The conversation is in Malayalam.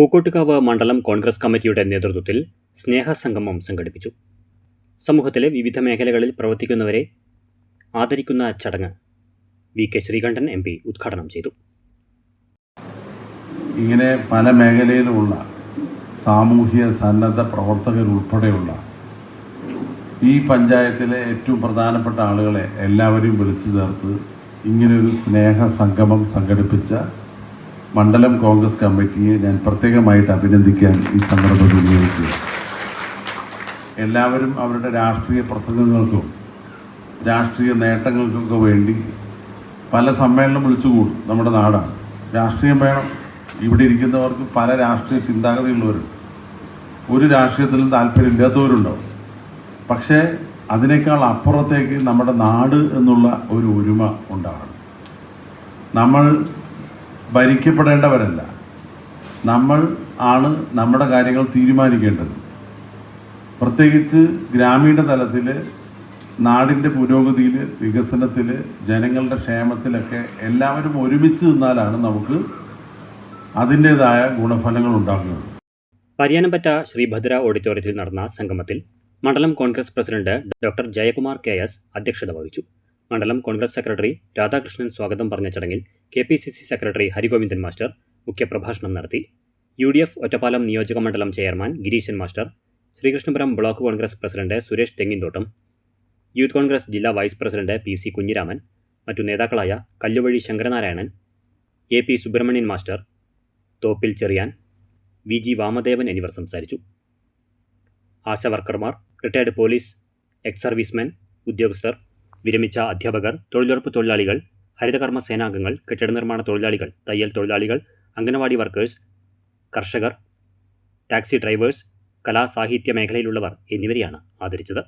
പൂക്കോട്ടുകാവ് മണ്ഡലം കോൺഗ്രസ് കമ്മിറ്റിയുടെ നേതൃത്വത്തിൽ സ്നേഹസംഗമം സംഘടിപ്പിച്ചു. സമൂഹത്തിലെ വിവിധ മേഖലകളിൽ പ്രവർത്തിക്കുന്നവരെ ആദരിക്കുന്ന ചടങ്ങ് V K Sreekandan M P ഉദ്ഘാടനം ചെയ്തു. ഇങ്ങനെ പല മേഖലയിലുമുള്ള സാമൂഹ്യ സന്നദ്ധ പ്രവർത്തകരുൾപ്പെടെയുള്ള ഈ പഞ്ചായത്തിലെ ഏറ്റവും പ്രധാനപ്പെട്ട ആളുകളെ എല്ലാവരെയും വിളിച്ചു ചേർത്ത് ഇങ്ങനെയൊരു സ്നേഹ സംഗമം സംഘടിപ്പിച്ച മണ്ഡലം കോൺഗ്രസ് കമ്മിറ്റിയെ ഞാൻ പ്രത്യേകമായിട്ട് അഭിനന്ദിക്കാൻ ഈ സന്ദർഭത്തിൽ ഉപയോഗിക്കുക എല്ലാവരും അവരുടെ രാഷ്ട്രീയ പ്രസംഗങ്ങൾക്കും രാഷ്ട്രീയ നേട്ടങ്ങൾക്കൊക്കെ വേണ്ടി പല സമ്മേളനം വിളിച്ചുകൂടും നമ്മുടെ നാടാണ്. രാഷ്ട്രീയം വേണം. ഇവിടെ ഇരിക്കുന്നവർക്ക് പല രാഷ്ട്രീയ ചിന്താഗതിയുള്ളവരുണ്ട്. ഒരു രാഷ്ട്രീയത്തിലും താല്പര്യമില്ലാത്തവരുണ്ടാവും. പക്ഷേ അതിനേക്കാൾ അപ്പുറത്തേക്ക് നമ്മുടെ നാട് എന്നുള്ള ഒരു ഒരുമ ഉണ്ടാകണം. നമ്മൾ ഭരിക്കപ്പെടേണ്ടവരല്ല. നമ്മൾ ആണ് നമ്മുടെ കാര്യങ്ങൾ തീരുമാനിക്കേണ്ടത്. പ്രത്യേകിച്ച് ഗ്രാമീണ തലത്തിൽ നാടിന്റെ പുരോഗതിയിൽ വികസനത്തിൽ ജനങ്ങളുടെ ക്ഷേമത്തിലൊക്കെ എല്ലാവരും ഒരുമിച്ച് നിന്നാലാണ് നമുക്ക് അതിന്റേതായ ഗുണഫലങ്ങൾ ഉണ്ടാകുന്നത്. പരിയാനംപറ്റ ശ്രീഭദ്ര ഓഡിറ്റോറിയത്തിൽ നടന്ന സംഗമത്തിൽ മണ്ഡലം Congress president doctor Jayakumar K S അധ്യക്ഷത വഹിച്ചു. മണ്ഡലം കോൺഗ്രസ് സെക്രട്ടറി രാധാകൃഷ്ണൻ സ്വാഗതം പറഞ്ഞ ചടങ്ങിൽ K P C C secretary Harigovindan master മുഖ്യപ്രഭാഷണം നടത്തി. യു ഡി എഫ് ഒറ്റപ്പാലം നിയോജക മണ്ഡലം chairman Gireesan master Sreekrishnapuram block Congress president Suresh Thenginthottam youth Congress ജില്ലാ vice president P C Kunhiraman മറ്റു നേതാക്കളായ Kalluvazhi Sankaranarayanan A P Subramanian master Thoppil Cherian V G Vamadevan എന്നിവർ സംസാരിച്ചു. ആശാവർക്കർമാർ റിട്ടയർഡ് പോലീസ് എക്സ് സർവീസ്മെൻ ഉദ്യോഗസ്ഥർ വിരമിച്ച അധ്യാപകർ തൊഴിലുറപ്പ് തൊഴിലാളികൾ ഹരിതകർമ്മ സേനാംഗങ്ങൾ കെട്ടിട നിർമ്മാണ തൊഴിലാളികൾ തയ്യൽ തൊഴിലാളികൾ അംഗനവാടി വർക്കേഴ്സ് കർഷകർ ടാക്സി ഡ്രൈവേഴ്സ് കലാസാഹിത്യ മേഖലയിലുള്ളവർ എന്നിവരെയാണ് ആദരിച്ചത്.